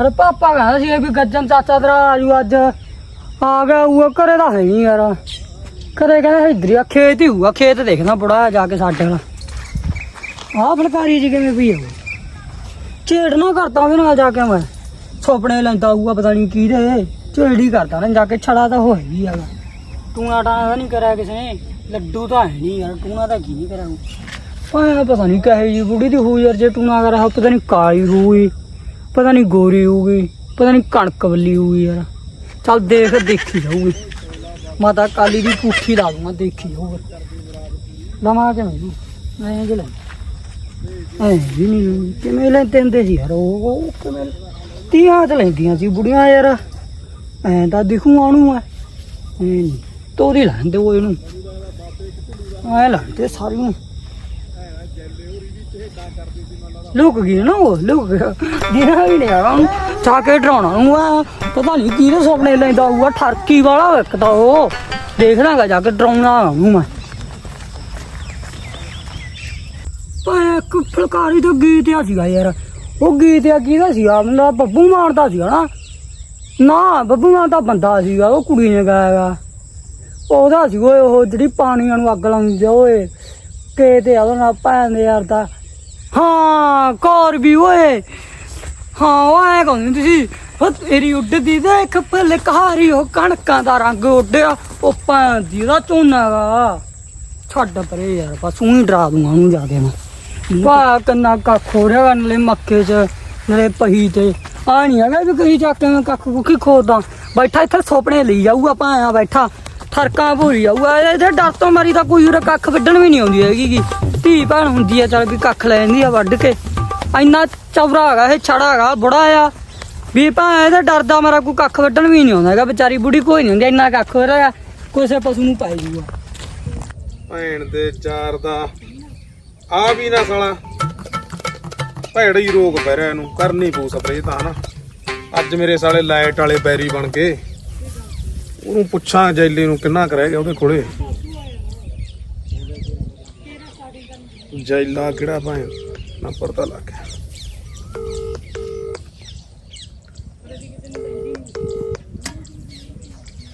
ਅਰੇ ਪਾਪਾ ਕਹਿੰਦਾ ਸੀ ਵੀ ਗੱਜਨ ਚਾਚਾ ਤੇਰਾ ਆਜੂ ਅੱਜ। ਆ ਗਿਆ ਉਹ, ਘਰੇ ਦਾ ਹੈ ਨਹੀਂ ਯਾਰ। ਘਰੇ ਕਹਿੰਦਾ ਇਧਰ ਆ, ਖੇਤ ਹੀ ਹੋਊਗਾ, ਖੇਤ ਦੇਖਣਾ ਬੜਾ ਜਾ ਕੇ ਸਾਡੇ ਨਾਲ ਆਹ ਫਲਕਾਰੀ ਜੀ ਕਿਵੇਂ ਪਈ ਆ ਛੇੜਨਾ ਕਰਤਾ ਉਹਦੇ ਨਾਲ ਜਾ ਕੇ ਮੈਂ। ਸੁਪਨੇ ਲੈਂਦਾ ਹੋਊਗਾ, ਪਤਾ ਨਹੀਂ ਕੀ ਦੇ ਹੀ ਕਰਦਾ ਨਾ ਜਾ ਕੇ ਛੜਾ ਤਾਂ ਹੋਇਆ ਹੀ ਹੈਗਾ ਟੂਣਾ ਟਾਣਾ ਤਾਂ ਨਹੀਂ ਕਰਿਆ ਕਿਸੇ ਨੇ। ਲੱਡੂ ਤਾਂ ਹੈ ਨਹੀਂ ਯਾਰ, ਟੂਣਾ ਤਾਂ ਕੀ ਨਹੀਂ ਕਰਿਆ ਭਾਵੇਂ ਪਤਾ ਨਹੀਂ ਕਹੇ ਜੀ ਬੁੜੀ ਦੀ ਹੋਈ ਯਾਰ, ਜੇ ਟੂਣਾ ਕਰਿਆ ਪਤਾ ਨਹੀਂ ਕਾਲੀ ਹੋਈ ਪਤਾ ਨਹੀਂ ਗੋਰੀ ਹੋਊਗੀ, ਪਤਾ ਨਹੀਂ ਕਣਕ ਬੱਲੀ ਹੋਊਗੀ ਯਾਰ। ਚੱਲ ਦੇਖ, ਦੇਖੀ ਜਾਊਗੀ। ਮਾਤਾ ਕਾਲੀ ਦੀ ਪੁੱਠੀ ਲਾ ਦੂੰਗਾ, ਦੇਖੀ ਜਾਊਗਾ। ਲਮਾ ਕੇ ਮੈਨੂੰ ਮੈਂ ਜੇ ਲੈ ਐ ਵੀ ਨਹੀਂ ਕਿਵੇਂ ਲੈਂਦੇ ਹੁੰਦੇ ਸੀ ਯਾਰ ਉਹ ਕਿਵੇਂ ਤੀਆਂ ਚ ਲੈਂਦੀਆਂ ਸੀ ਬੁੜੀਆਂ ਯਾਰ। ਐਂ ਤਾਂ ਦਿਖੂ ਆਣੂ ਐ ਨਹੀਂ ਤੋਰੀ ਲੈਂਦੇ ਉਹ ਇਹਨੂੰ। ਐ ਲੈਂਦੇ ਸਾਰੀ ਨੂੰ। ਲੁਕ ਗਈ ਨਾ ਉਹ, ਲੁਕ ਗਿਆ ਦਿਨਾ ਵੀ ਨਹੀਂ ਆ, ਉਹਨੂੰ ਚਾ ਕੇ ਡਰਾਉਣਾ ਨੂੰ ਆ। ਪਤਾ ਨਹੀਂ ਕਿਹਦੇ ਸੁਪਨੇ ਲੈਂਦਾ ਹੋਊਗਾ, ਠਰਕੀ ਵਾਲਾ ਇੱਕ ਤਾਂ ਉਹ। ਦੇਖ ਦੇਖਣਾਗਾ ਜਾ ਕੇ ਡਰਾਉਣਾ ਉਹਨੂੰ ਮੈਂ। ਪਰ ਇੱਕ ਫੁਲਕਾਰੀ ਦਾ ਗੀਤ ਆ ਸੀਗਾ ਯਾਰ। ਉਹ ਗੀਤ ਆ ਕਿਹਦਾ ਸੀਗਾ? ਮਤਲਬ ਬੱਬੂ ਮਾਨ ਦਾ ਸੀਗਾ ਨਾ। ਨਾ, ਬੱਬੂ ਮਾਨ ਦਾ ਬੰਦਾ ਸੀਗਾ, ਉਹ ਕੁੜੀ ਨੇ ਗਾਇਆਗਾ ਉਹਦਾ ਸੀ ਓਏ, ਉਹ ਜਿਹੜੀ ਪਾਣੀਆਂ ਨੂੰ ਅੱਗ ਲਾਉਂਦੀ ਆ, ਓਏ। ਕੇ ਤੇ ਉਹਦਾ ਨਾਲ ਭੈਣ ਦੇ ਯਾਰ ਦਾ। ਹਾਂ ਕੌਰ ਵੀ ਓਏ। ਹਾਂ, ਉਹ ਕਹਿੰਦੇ ਤੁਸੀਂ ਉਹ ਤੇਰੀ ਉੱਡਦੀ ਤੇ ਇੱਕ ਪੱਲੇ ਕਹਾਰੀ ਉਹ ਕਣਕਾਂ ਦਾ ਰੰਗ ਉੱਡਿਆ, ਉਹ ਭੈਣ ਦੀ ਦਾ ਝੋਨਾਗਾ ਛੱਡ ਪਰੇ ਯਾਰ, ਬਸ ਉਹੀ ਡਰਾ ਦੂੰਗਾ, ਉਹਨੂੰ ਜਾ ਕੇ ਮੈਂ। ਵਾਹ ਕੰਨਾ ਕੱਖ ਹੋ ਰਿਹਾ ਨਲੇ ਮੱਕੇ ਚ, ਨਲੇ ਪਹੀ ਤੇ। ਆ ਨਹੀਂ ਹੈਗਾ ਵੀ ਕਹੀ ਜਾ ਕੇ ਮੈਂ ਕੱਖ ਕੁੱਖੀ ਖੋਦਾਂ। ਬੈਠਾ ਇੱਥੇ, ਸੁਪਨੇ ਲਈ ਜਾਊਗਾ ਭਾਇਆ ਬੈਠਾ। ਠਰਕਾਂ ਭੂਰੀ ਜਾਊਗਾ ਇਹਦੇ ਡਰ ਤੋਂ ਮਾਰੀ ਤਾਂ ਕੋਈ ਉਰੇ ਕੱਖ ਵੱਢਣ ਵੀ ਨਹੀਂ ਆਉਂਦੀ ਹੈਗੀ ਗੀ। ਧੀ ਭੈਣ ਹੁੰਦੀ ਆ, ਚੱਲ ਵੀ ਕੱਖ ਲੈ ਜਾਂਦੀ ਆ ਵੱਢ ਕੇ। ਇੰਨਾ ਚੌਰਾ ਹੈਗਾ, ਇਹ ਛੜਾ ਹੈਗਾ, ਬੁੜਾ ਆ। ਵੀ ਭਾਂ ਇਹਦੇ ਡਰਦਾ ਮਾਰਾ ਕੋਈ ਕੱਖ ਵੱਢਣ ਵੀ ਨਹੀਂ ਆਉਂਦਾ ਹੈਗਾ। ਵਿਚਾਰੀ ਬੁੜੀ ਕੋਈ ਨਹੀਂ ਹੁੰਦੀ, ਇੰਨਾ ਕੱਖ ਹੋ ਰਿਹਾ ਕਿਸੇ ਪਸ਼ੂ ਨੂੰ ਪਾਈ ਜੂਗਾ ਭੈਣ ਦੇ ਚਾਰ ਦਾ। ਆ ਵੀ ਨਾ ਸਾਲਾ। ਭੈੜਾ ਹੀ ਰੋਗ ਪੈ ਰਿਹਾ ਇਹਨੂੰ। ਕਰਨੀ ਪਊ ਸਪਰੇ ਤਾਂ ਹਨਾ ਅੱਜ ਮੇਰੇ ਸਾਲੇ ਲਾਈਟ ਵਾਲੇ ਬੈਰੀ ਬਣ ਗਏ। ਉਹਨੂੰ ਪੁੱਛਾਂ ਜੈਲੀ ਨੂੰ ਕਿੰਨਾ ਕੁ ਰਹਿ ਗਿਆ ਉਹਦੇ ਕੋਲੇ। ਜੈਲਾ ਕਿਹੜਾ ਭੈਣ ਨਾ ਪਰਦਾ ਲੱਗ ਗਿਆ।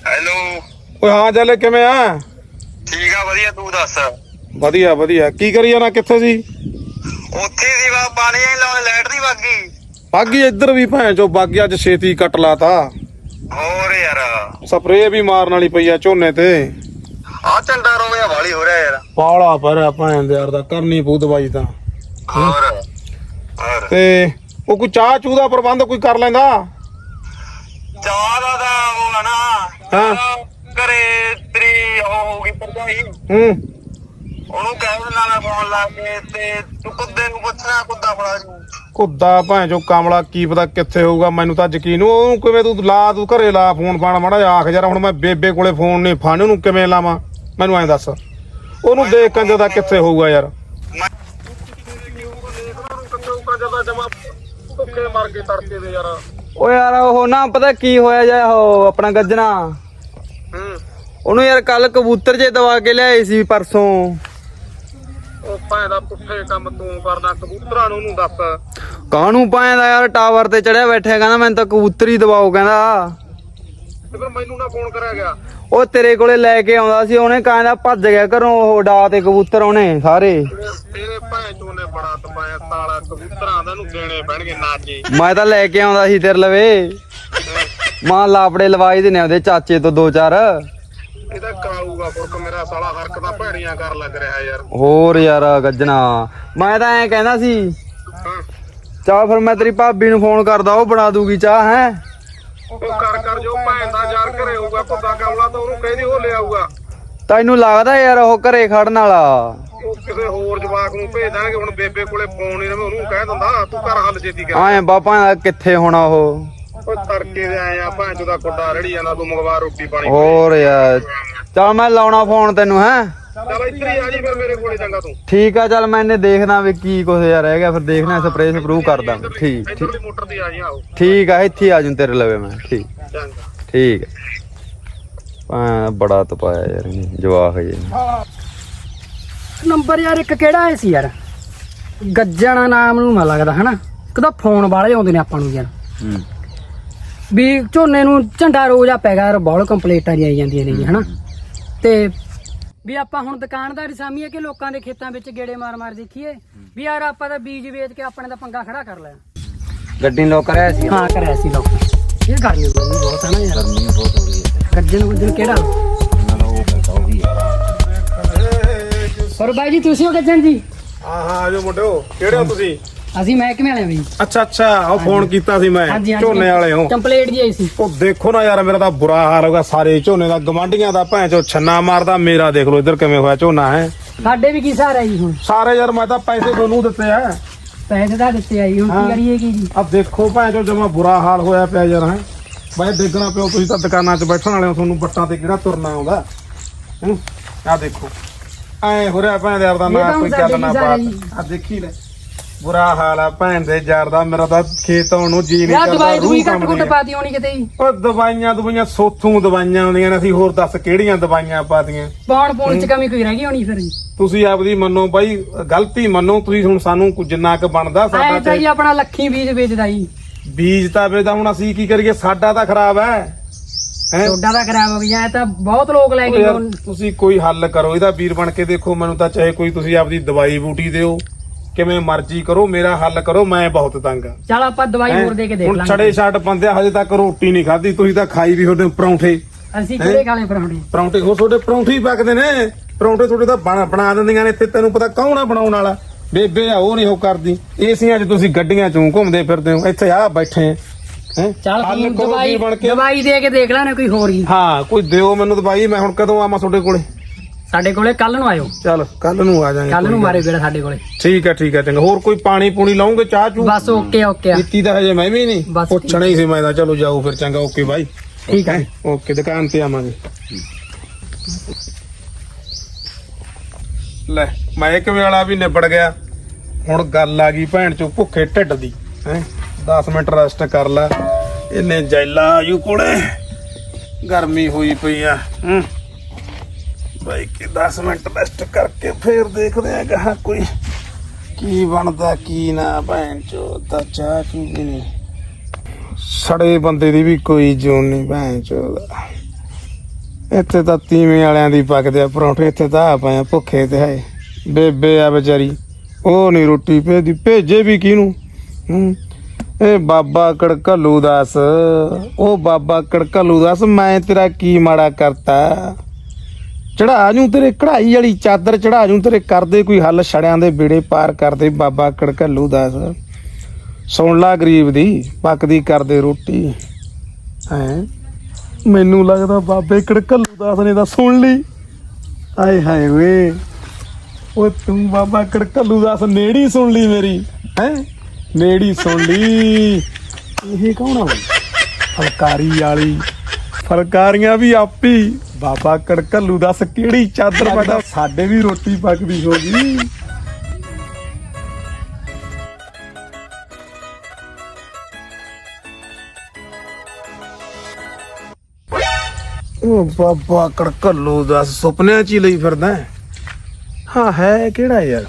ਹੈਲੋ। ਓਏ ਹਾਂ ਜੈਲੇ ਕਿਵੇਂ ਆ? ਠੀਕ ਆ ਵਧੀਆ ਤੂੰ ਦੱਸ? ਵਧੀਆ ਵਧੀਆ। ਕੀ ਕਰੀ ਜਾਣਾ ਕਿੱਥੇ ਸੀ? ਉੱਥੇ ਦੀ ਵਾ ਪਾਣੀ ਨਹੀਂ ਲਾਉਣ ਲਾਈਟ ਦੀ ਵਾਗੀ ਬਾਗੀ ਇੱਧਰ ਵੀ ਭੈਣ ਚੋ ਬਾਗੀ ਅੱਜ ਛੇਤੀ ਕੱਟ ਲਾਤਾ। ਹੋਰ ਯਾਰ। ਸਪਰੇਅ ਵੀ ਮਾਰਨ ਵਾਲੀ ਪਈ ਆ ਝੋਨੇ ਤੇ। ਆ ਝੰਡਾ ਰੋਇਆ ਵਾਲੀ ਹੋ ਰਿਹਾ ਯਾਰ। ਪਾਲਾ ਪਰ ਆ ਭੈਣ ਦੇ ਯਾਰ ਦਾ ਕਰਨੀ ਪਊ ਦਵਾਈ ਤਾਂ। ਹੋਰ ਹੋਰ। ਤੇ ਉਹ ਕੋਈ ਚਾਹ ਚੂਹ ਦਾ ਪ੍ਰਬੰਧ ਕੋਈ ਕਰ ਲੈਂਦਾ? ਚਾਹ ਦਾ ਦਾ ਉਹ ਆ ਨਾ। ਹਾਂ। ਘਰੇ ਤੇਰੀ ਉਹ ਹੋ ਗਈ ਪਰਜਾਈ ਹੂੰ। ਉਹਨੂੰ ਕਹਿ ਦਿੰਦਾ ਮੈਂ ਫੋਨ ਲਾ ਕੇ ਤੇ ਤੂੰ ਕੁੱਦੇ ਨੂੰ ਪੁੱਛਣਾ ਕੁੱਦਾ ਫੜਾ ਜੂ। ਕੁੱਦਾ ਭੈਣ ਚੋ ਕਾਮਲਾ ਕੀ ਪਤਾ ਕਿੱਥੇ ਹੋਊਗਾ ਮੈਨੂੰ ਤਾਂ ਯਕੀਨ ਉਹਨੂੰ ਕਿਵੇਂ ਤੂੰ ਲਾ ਤੂੰ ਘਰੇ ਲਾ ਫੋਨ ਫਾਨ ਮਾੜਾ ਜਿਹਾ ਆਖ ਯਾਰ ਹੁਣ ਮੈਂ ਬੇਬੇ ਕੋਲੇ ਫੋਨ ਨਹੀਂ ਫਾਨ ਉਹਨੂੰ ਕਿਵੇਂ ਲਾਵਾਂ? ਮੈਨੂੰ ਐਂ ਦੱਸ ਉਹਨੂੰ ਦੇਖ ਕੰਜਾ ਦਾ ਕਿੱਥੇ ਹੋਊਗਾ ਯਾਰ। ਮਰ ਕੇ ਤੜਕੇ ਦੇ ਯਾਰ ਓ ਯਾਰ ਉਹ ਨਾ ਪਤਾ ਕੀ ਹੋਇਆ ਜਾ ਉਹ ਆਪਣਾ ਗੱਜਣਾ। ਹੂੰ। ਉਹਨੂੰ ਯਾਰ ਕੱਲ ਕਬੂਤਰ ਜੇ ਦਵਾ ਕੇ ਲਿਆਏ ਸੀ ਪਰਸੋਂ। ਦਾ ਪੁੱਠੇ ਕੰਮ ਤੂੰ ਕਰਦਾ ਕਬੂਤਰਾਂ ਨੂੰ ਉਹਨੂੰ ਦੱਸ। ਕਾਹਨੂੰ ਪਾਇਂਦਾ ਯਾਰ ਟਾਵਰ ਤੇ ਚੜਿਆ ਬੈਠਿਆ ਕਹਿੰਦਾ ਮੈਨੂੰ ਤਾਂ ਕਬੂਤਰ ਹੀ ਦਵਾਓ ਕਹਿੰਦਾ। ਤੇ ਫਿਰ ਮੈਨੂੰ ਨਾ ਫੋਨ ਕਰਿਆ ਗਿਆ। ਉਹ ਤੇਰੇ ਕੋਲੇ ਲੈ ਕੇ ਆਉਂਦਾ ਸੀ ਉਹਨੇ ਕਹਿੰਦਾ ਭੱਜ ਗਿਆ ਘਰੋਂ ਉਹ ਡਾ ਤੇ ਕਬੂਤਰ ਉਹਨੇ ਸਾਰੇ। ਤੇਰੇ ਭੈਣ ਚੋਂ ਨੇ ਬੜਾ ਤਪਾਇਆ ਤਾਲਾ ਕਬੂਤਰਾਂ ਦਾ ਨੂੰ ਦੇਣੇ ਪੈਣਗੇ ਨਾ ਜੀ ਮੈਂ ਤਾਂ ਲੈ ਕੇ ਆਉਂਦਾ ਸੀ ਤੇਰੇ ਲਵੇ। ਮਾਂ ਲਾਪੜੇ ਲਵਾਈ ਦੇਣੇ ਉਹਦੇ ਚਾਚੇ ਤੋਂ ਦੋ ਚਾਰ। ਇਹਦਾ ਕਾਊਗਾ ਫੁਰਕ ਮੇਰਾ ਸਾਲਾ ਹਰਕਤਾਂ ਭੈੜੀਆਂ ਕਰ ਲੱਗ ਰਿਹਾ ਯਾਰ। ਹੋਰ ਯਾਰ ਗੱਜਣਾ। ਮੈਂ ਤਾਂ ਐਂ ਕਹਿੰਦਾ ਸੀ। ਚਾਹ ਫਿਰ ਮੈਂ ਤੇਰੀ ਭਾਬੀ ਨੂੰ ਫੋਨ ਕਰਦਾ ਉਹ ਬਣਾ ਦੂਗੀ ਚਾਹ ਹੈ? ਉਹ ਕਰ ਕਰ ਜੋ ਭੈਣ ਦਾ ਯਾਰ ਘਰੇ ਹੋਊਗਾ ਕੁੱਤਾ ਕਾਮਲਾ ਤਾਂ ਉਹਨੂੰ ਕਹਿੰਦੀ ਉਹ ਲਿਆਊਗਾ। ਤੈਨੂੰ ਲੱਗਦਾ ਯਾਰ ਉਹ ਘਰੇ ਖੜਨ ਵਾਲਾ? ਉਹ ਕਿਸੇ ਹੋਰ ਜਵਾਕ ਨੂੰ ਭੇਜ ਦਾਂਗੇ ਹੁਣ ਬੇਬੇ ਕੋਲੇ ਫੋਨ ਨਹੀਂ ਮੈਂ ਉਹਨੂੰ ਕਹਿ ਦਿੰਦਾ ਤੂੰ ਘਰ ਹੱਲ ਛੇਤੀ ਕਰ। ਐਂ ਬਾਪਾ ਕਿੱਥੇ ਹੋਣਾ ਉਹ? ਉਹ ਤੜਕੇ ਦੇ ਆਏ ਆ ਚੋਂ ਦਾ ਕੁੱਡਾ ਰੜੀ ਜਾਂਦਾ ਤੂੰ ਮੰਗਵਾ ਰੋਟੀ ਪਾਣੀ। ਹੋਰ ਯਾਰ। ਚੱਲ ਮੈਂ ਲਾਉਣਾ ਫੋਨ ਤੈਨੂੰ ਹੈ? ਚਲ ਇੱਧਰ ਹੀ ਆ ਜੀ ਫਿਰ ਮੇਰੇ ਕੋਲੇ ਚੰਗਾ ਤੂੰ। ਠੀਕ ਆ ਚੱਲ ਮੈਂ ਇਹਨੇ ਦੇਖਦਾ ਵੀ ਕੀ ਕੁਛ ਯਾਰ ਰਹਿ ਗਿਆ ਫਿਰ ਦੇਖਣਾ ਸਪਰੇਅ ਸਪਰੂ ਕਰ ਦਾਂਗੇ ਠੀਕ ਠੀਕ। ਮੋਟਰ ਤੇ ਆ ਜੀ ਆਓ। ਠੀਕ ਆ ਇੱਥੇ ਆ ਜੂ ਤੇਰੇ ਲਵੇ ਮੈਂ ਠੀਕ। ਚੰਗਾ। ਠੀਕ ਭਾਂ ਬੜਾ ਤਪਾਇਆ ਯਾਰ ਇਹਨੇ ਜਵਾਕ ਜੇ। ਨੰਬਰ ਯਾਰ ਇੱਕ ਕਿਹੜਾ ਹੈ ਸੀ ਯਾਰ? ਗੱਜਣਾ ਨਾਮ ਨੂੰ ਨਾ ਲੱਗਦਾ ਹਨਾ? ਕਦਾ ਫੋਨ ਵਾਲੇ ਆਉਂਦੇ ਨੇ ਆਪਾਂ ਨੂੰ ਯਾਰ। ਹੂੰ। ਵੀ ਝੋਨੇ ਨੂੰ ਝੰਡਾ ਰੋਜ਼ ਆ ਪੈਗਾ ਬਹੁਤ ਕੰਪਲੀਟਾਂ ਜੀ ਆਈ ਜਾਂਦੀਆਂ ਨੇ ਜੀ ਹਨਾ? ਤੇ ਵੀ ਆਪਾਂ ਹੁਣ ਦੁਕਾਨਦਾਰੀ ਸਾਮੀਏ ਕਿ ਲੋਕਾਂ ਦੇ ਖੇਤਾਂ ਵਿੱਚ ਗੇੜੇ ਮਾਰ ਮਾਰ ਦੇਖੀਏ? ਵੀ ਯਾਰ ਆਪਾਂ ਤਾਂ ਬੀਜ ਵੇਚ ਕੇ ਆਪਣੇ ਦਾ ਪੰਗਾ ਖੜਾ ਕਰ ਲਿਆ। ਗੱਡੀ ਲੋਕ ਕਰਿਆ ਸੀ? ਹਾਂ ਕਰਿਆ ਸੀ ਲੋਕ। ਇਹ ਗਰਮੀ ਬਹੁਤ ਬਹੁਤ ਹੈ ਨਾ ਯਾਰ। ਗਰਮੀ ਬਹੁਤ ਹੋ ਰਹੀ ਹੈ। ਗੱਜਣ ਗੁੱਜਣ ਕਿਹੜਾ? ਦਾ ਉਹ ਪੈਸਾ ਉਹ ਵੀ ਪਰ ਬਾਈ ਜੀ ਤੁਸੀਂ ਹੋ ਗੱਜਣ ਜੀ? ਹਾਂ ਹਾਂ ਆਜੋ ਮੁੰਡਿਓ। ਕਿਹੜੇ ਹੋ ਤੁਸੀਂ? ਅਸੀਂ ਮਹਿਕਮੇ ਵਾਲੇ ਹਾਂ ਬਈ? ਅੱਛਾ ਅੱਛਾ ਉਹ ਫੋਨ ਕੀਤਾ ਸੀ ਮੈਂ ਝੋਨੇ ਵਾਲੇ ਹੋ ਕੰਪਲੀਟ ਜੀ ਆਈ ਸੀ। ਉਹ ਦੇਖੋ ਨਾ ਯਾਰ ਮੇਰਾ ਤਾਂ ਬੁਰਾ ਹਾਲ ਹੋਗਾ ਸਾਰੇ ਝੋਨੇ ਦਾ ਗਵਾਂਢੀਆਂ ਦਾ ਭੈਣ ਚੋ ਛੰਨਾ ਮਾਰਦਾ ਮੇਰਾ ਦੇਖ ਲਓ ਇੱਧਰ ਕਿਵੇਂ ਹੋਇਆ ਝੋਨਾ ਹੈ। ਸਾਡੇ ਵੀ ਕੀ ਸਹਾਰਾ ਜੀ ਹੁਣ? ਸਾਰੇ ਯਾਰ ਮੈਂ ਤਾਂ ਪੈਸੇ ਤੁਹਾਨੂੰ ਦਿੱਤੇ ਆ। ਪੈਸੇ ਤਾਂ ਦਿੱਤੇ ਆ ਜੀ ਹੁਣ ਹਾਂ। ਕੀ ਕਰੀਏ ਕੀ ਜੀ? ਆ ਦੇਖੋ ਭੈਣ ਚੋ ਜਮਾ ਬੁਰਾ ਹਾਲ ਹੋਇਆ ਪਿਆ ਯਾਰ ਹੈ। ਬਾਈ ਦੇਖਣਾ ਪਿਓ ਤੁਸੀਂ ਤਾਂ ਦੁਕਾਨਾਂ 'ਚ ਬੈਠਣ ਵਾਲੇ ਹੋ ਤੁਹਾਨੂੰ ਬੱਟਾਂ ਤੇ ਕਿਹੜਾ ਤੁਰਨਾ ਆਉਂਦਾ ਹੂੰ। ਆ ਦੇਖੋ। ਐ ਹੋ ਰਿਹਾ ਭੈਣ ਦੇ ਯਾਰ ਦਾ ਇਹ ਨਾ ਤਾਂ ਹੁਣ ਕੋਈ ਸਾਡੇ ਗੱਲ ਨਾ ਬਾਤ। ਆ ਦੇਖੀ ਲੈ। ਬੁਰਾ ਹਾਲ ਆ ਭੈਣ ਦੇ ਯਾਰ ਦਾ ਮੇਰਾ ਤਾਂ ਖੇਤ ਆਉਣ ਨੂੰ ਜੀ ਨਹੀਂ ਕਰਦਾ ਦਵਾਈ ਦੂਈ ਘੱਟ ਕੰਬਦੀ ਘੁੱਟ ਆ। ਪਾਤੀ ਹੋਣੀ ਕਿਤੇ ਉਹ ਦਵਾਈਆਂ ਦਵਾਈਆਂ ਸੋਥੋਂ ਦਵਾਈਆਂ ਆਉਂਦੀਆਂ ਨੇ ਅਸੀਂ ਹੋਰ ਦੱਸ ਕਿਹੜੀਆਂ ਦਵਾਈਆਂ ਪਾਤੀਆਂ ਪੌਣ ਪੌਣ ਚ ਕਮੀ ਕੋਈ ਰਹਿ ਗਈ ਹੋਣੀ ਫਿਰ ਜੀ ਤੁਸੀਂ ਆਪਦੀ ਮੰਨੋ ਬਾਈ ਗਲਤੀ ਮੰਨੋ ਤੁਸੀਂ ਹੁਣ ਸਾਨੂੰ ਕੁ- ਜਿੰਨਾ ਕੁ ਬਣਦਾ ਐ ਸਾਡਾ ਤਾਂ ਜੀ ਤੇ ਆਪਣਾ ਲੱਖੀ ਬੀਜ ਵੇਚਦਾ ਜੀ। ਬੀਜ ਤਾਂ ਵੇ ਤਾਂ ਹੁਣ ਅਸੀਂ ਕੀ ਕਰੀਏ ਸਾਡਾ ਤਾਂ ਖਰਾਬ ਹੈ। ਹੈ? ਤੁਹਾਡਾ ਤਾਂ ਖਰਾਬ ਹੋ ਗਿਆ ਐ ਤਾਂ ਬਹੁਤ ਲੋਕ ਲੈ ਗਏ ਹੁਣ। ਤੁਸੀਂ ਕੋਈ ਹੱਲ ਕਰੋ ਇਹਦਾ ਵੀਰ ਬਣ ਕੇ ਦੇਖੋ ਮੈਨੂੰ ਤਾਂ ਚਾਹੇ ਕੋਈ ਤੁਸੀਂ ਆਪਦੀ ਦਵਾਈ ਬੂਟੀ ਦਿਓ। ਕਿਵੇਂ ਮਰਜ਼ੀ ਕਰੋ ਮੇਰਾ ਹੱਲ ਕਰੋ ਮੈਂ ਬਹੁਤ ਤੰਗ ਆ। ਚੱਲ ਆਪਾਂ ਦਵਾਈ ਹੈਂ? ਹੋਰ ਦੇ ਕੇ ਦੇਖ ਹੁਣ ਲਾਂਗੇ। ਛੜੇ ਛੱਡ ਬੰਦੇ ਹਜੇ ਤੱਕ ਰੋਟੀ ਨਹੀਂ ਖਾਧੀ ਤੁਸੀਂ ਤਾਂ ਖਾਈ ਵੀ ਤੁਹਾਡੇ ਪਰੌਂਠੇ। ਅਸੀਂ ਕਿਹੜੇ ਖਾਲੇ ਪਰਾਂਠੇ? ਪਰੌਂਠੇ ਹੋ ਤੁਹਾਡੇ ਪਰੌਂਠੇ ਹੀ ਪੱਕਦੇ ਨੇ। ਪਰੌਂਠੇ ਤੁਹਾਡੇ ਤਾਂ ਬਣਾ ਬਣਾ ਦਿੰਦੀਆਂ ਨੇ ਇੱਥੇ ਤੈਨੂੰ ਪਤਾ ਕੌਣ ਆ ਬਣਾਉਣ ਵਾਲਾ? ਬੇਬੇ ਆ ਉਹ ਨਹੀਂ ਉਹ ਕਰਦੀ। ਏਸੀਆਂ 'ਚ ਤੁਸੀਂ ਗੱਡੀਆਂ 'ਚੋਂ ਘੁੰਮਦੇ ਫਿਰਦੇ ਹੋ ਇੱਥੇ ਆ ਬੈਠੇ ਹੈ? ਚੱਲ ਦਵਾਈ ਦਵਾਈ ਦੇ ਕੇ ਦੇਖ ਲੈਣੇ ਕੋਈ ਹੋਰ ਹੀ। ਹਾਂ ਕੋਈ ਦਿਓ ਮੈਨੂੰ ਦਵਾਈ ਮੈਂ ਹੁਣ ਕਦੋਂ ਆਵਾਂ ਤੁਹਾਡੇ ਕੋਲੇ? ਸਾਡੇ ਕੋਲੇ ਕੱਲ ਨੂੰ ਆਇਓ। ਚੱਲ ਕੱਲ ਨੂੰ ਆ ਜਾਾਂਗੇ ਕੱਲ ਨੂੰ ਮਾਰੇ ਗੇੜਾ ਸਾਡੇ ਕੋਲੇ। ਠੀਕ ਹੈ ਠੀਕ ਹੈ ਚੰਗਾ। ਹੋਰ ਕੋਈ ਪਾਣੀ ਪੂਣੀ ਲਾਉਂਗੇ ਚਾਹ ਚੂ ਬਸ ਓਕੇ ਓਕੇ ਆ। ਪੀਤੀ ਤਾਂ ਹਜੇ ਮੈਂ ਵੀ ਨਹੀਂ। ਬਸ ਪੁੱਛਣਾ ਹੀ ਸੀ ਮੈਂ ਤਾਂ ਚਲੋ ਜਾਓ ਫਿਰ ਚੰਗਾ ਓਕੇ ਬਾਈ। ਠੀਕ ਹੈ? ਓਕੇ ਦੁਕਾਨ ਤੇ ਆਵਾਂਗੇ। ਲੈ ਮੈਂ ਕਿਵੇਂ ਵਾਲਾ ਵੀ ਨਿਬੜ ਗਿਆ। ਹੁਣ ਗੱਲ ਆ ਗਈ ਭੈਣ ਚੋ ਭੁੱਖੇ ਢਿੱਡ ਦੀ ਹੈ? 10 ਮਿੰਟ ਰੈਸਟ ਕਰ ਲੈ। ਇਹਨੇ ਜੈਲਾ ਆਯੂ ਕੋਲੇ। ਗਰਮੀ ਹੋਈ ਪਈ ਆ। ਹੂੰ। ਬਾਈ, ਕਿ 10 ਮਿੰਟ ਰੈਸਟ ਕਰਕੇ ਫੇਰ ਦੇਖਦੇ ਆ ਕਹਾ ਕੋਈ ਕੀ ਬਣਦਾ, ਕੀ ਨਾ ਭੈਣ ਚੋ, ਤਾਂ ਚਾਹ ਚੂ ਨਹੀਂ ਸੜੇ ਬੰਦੇ ਦੀ ਵੀ ਕੋਈ ਜੂਨ ਨਹੀਂ ਭੈਣ ਚੋ। ਇੱਥੇ ਤਾਂ ਤੀਵੇਂ ਵਾਲਿਆਂ ਦੀ ਪੱਕਦੇ ਆ, ਪਰੌਂਠੇ ਇੱਥੇ ਤਾਂ ਆ ਪਏ ਭੁੱਖੇ ਤੇ ਹੈ। ਬੇਬੇ ਆ ਵਿਚਾਰੀ, ਉਹ ਨਹੀਂ ਰੋਟੀ ਭੇਜਦੀ, ਭੇਜੇ ਵੀ ਕਿਹਨੂੰ? ਹੂੰ, ਇਹ ਬਾਬਾ ਕੜਕਲੂ ਦਾਸ, ਉਹ ਬਾਬਾ ਕੜਕਲੂ ਦਾਸ, ਮੈਂ ਤੇਰਾ ਕੀ ਮਾੜਾ ਕਰਤਾ? ਚੜਾ ਜੂ ਤੇਰੇ ਕਢਾਈ ਵਾਲੀ ਚਾਦਰ, ਚੜਾ ਜੂ ਤੇਰੇ ਕਰਦੇ ਕੋਈ ਹੱਲ, ਛੜਿਆਂ ਦੇ ਬੇੜੇ ਪਾਰ ਕਰਦੇ ਬਾਬਾ ਕੜਕੱਲੂ ਦਾਸ। ਸੁਣ ਲਾ ਗਰੀਬ ਦੀ, ਪੱਕਦੀ ਕਰਦੇ ਰੋਟੀ। ਹੈ? ਮੈਨੂੰ ਲੱਗਦਾ ਬਾਬੇ ਕੜਕੱਲੂ ਦਾਸ ਨੇ ਤਾਂ ਸੁਣ ਲਈ। ਆਏ ਹਾਏ ਵੇ ਉਹ ਤੂੰ ਬਾਬਾ ਕੜਕੱਲੂ ਦਾਸ ਨੇੜੀ ਸੁਣ ਲਈ ਮੇਰੀ। ਹੈ? ਨੇੜੀ ਸੁਣ ਲਈ। ਇਹ ਕੌਣ ਆ? ਫਲਕਾਰੀ ਵਾਲੀ। ਫਲਕਾਰੀਆਂ ਵੀ ਆਪੀ। ਬਾਬਾ ਕੜਕੱਲੂ ਦਾਸ ਕਿਹੜੀ ਚਾਦਰ ਪਟਾ ਸਾਡੇ ਵੀ ਰੋਟੀ ਪੱਕਦੀ ਹੋਗੀ ਉਹ ਬਾਬਾ ਕੜਕੱਲੂ ਦਾ ਸੁਪਨਿਆਂ ਚ ਹੀ ਲਈ ਫਿਰਦਾ ਹੈ। ਹਾਂ ਹੈ ਕਿਹੜਾ ਯਾਰ?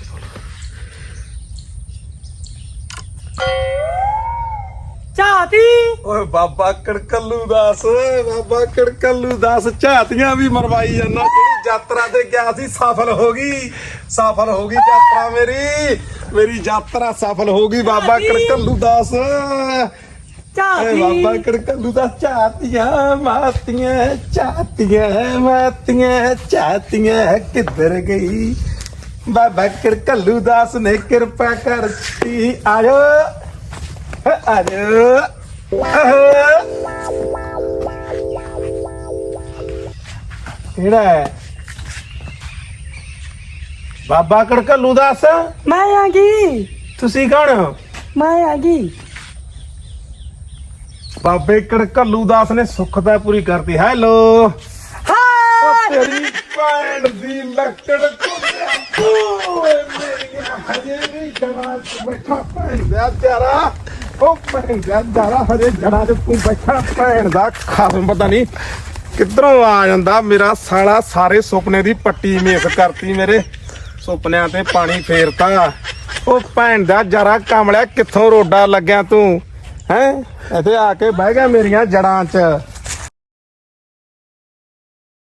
ਓਏ ਬਾਬਾ ਕੜਕੱਲੂ ਦਾਸ ਬਾਬਾ ਕੜਕੱਲੂ ਦਾਸ ਝਾਤੀਆਂ ਵੀ ਮਰਵਾਈ ਜਾਂਦਾ। ਜਿਹੜੀ ਯਾਤਰਾ ਤੇ ਗਿਆ ਸੀ ਸਫਲ ਹੋ ਗਈ। ਸਫਲ ਹੋ ਗਈ ਯਾਤਰਾ ਮੇਰੀ। ਮੇਰੀ ਯਾਤਰਾ ਸਫਲ ਹੋ ਗਈ ਬਾਬਾ ਕੜਕੱਲੂ ਦਾਸ। ਏ ਬਾਬਾ ਕੜਕੱਲੂ ਦਾ ਝਾਤੀਆਂ ਮਾਤੀਆਂ ਝਾਤੀਆਂ ਮਾਤੀਆਂ ਝਾਤੀਆਂ ਕਿੱਧਰ ਗਈ? ਬਾਬਾ ਕੜਕੱਲੂ ਦਾਸ ਨੇ ਕਿਰਪਾ ਕਰਤੀ। ਆਇਓ ਆਇਓ ਕਿਹੜਾ ਹੈ? ਬਾਬਾ ਕੜਕੱਲੂ ਦਾਸ? ਮੈਂ ਆ ਗਈ। ਤੁਸੀਂ ਕੌਣ ਹੋ? ਮੈਂ ਆ ਗਈ। ਬਾਬੇ ਕੜਕੱਲੂ ਦਾਸ ਨੇ ਸੁੱਖਤਾ ਪੂਰੀ ਕਰਤੀ। ਹੈਲੋ। ਉਹ ਤੇਰੀ ਭੈਣ ਦੀ ਲੱਕੜ ਕੁੱਤਿਆ ਓਏ ਮੇਰੀਆਂ ਹਜੇ ਵੀ ਜੜਾ ਚ ਬੈਠਾ ਭੈਣ ਦਾ ਤੇਰਾ ਉਹ ਭੈਣ ਦਾ ਤੇਰਾ ਜੜਾ ਚ ਤੂੰ ਬੈਠਾ, ਭੈਣ ਦਾ ਖਾਸਮ ਪਤਾ ਨਹੀਂ ਕਿੱਧਰੋਂ ਆ ਜਾਂਦਾ। ਮੇਰਾ ਸਾਲਾ ਸਾਰੇ ਸੁਪਨੇ ਦੀ ਪੱਟੀ ਮੇਸ ਕਰਤੀ ਮੇਰੇ। ਸੁਪਨਿਆਂ ਤੇ ਪਾਣੀ ਫੇਰਤਾ। ਉਹ ਭੈਣ ਦਾ ਜਰਾ ਕਮਲਿਆ, ਕਿੱਥੋਂ ਰੋਡਾ ਲੱਗਿਆ ਤੂੰ? ਹੈ? ਇੱਥੇ ਆ ਕੇ ਬਹਿ ਗਿਆ ਮੇਰੀਆਂ ਜੜਾਂ 'ਚ।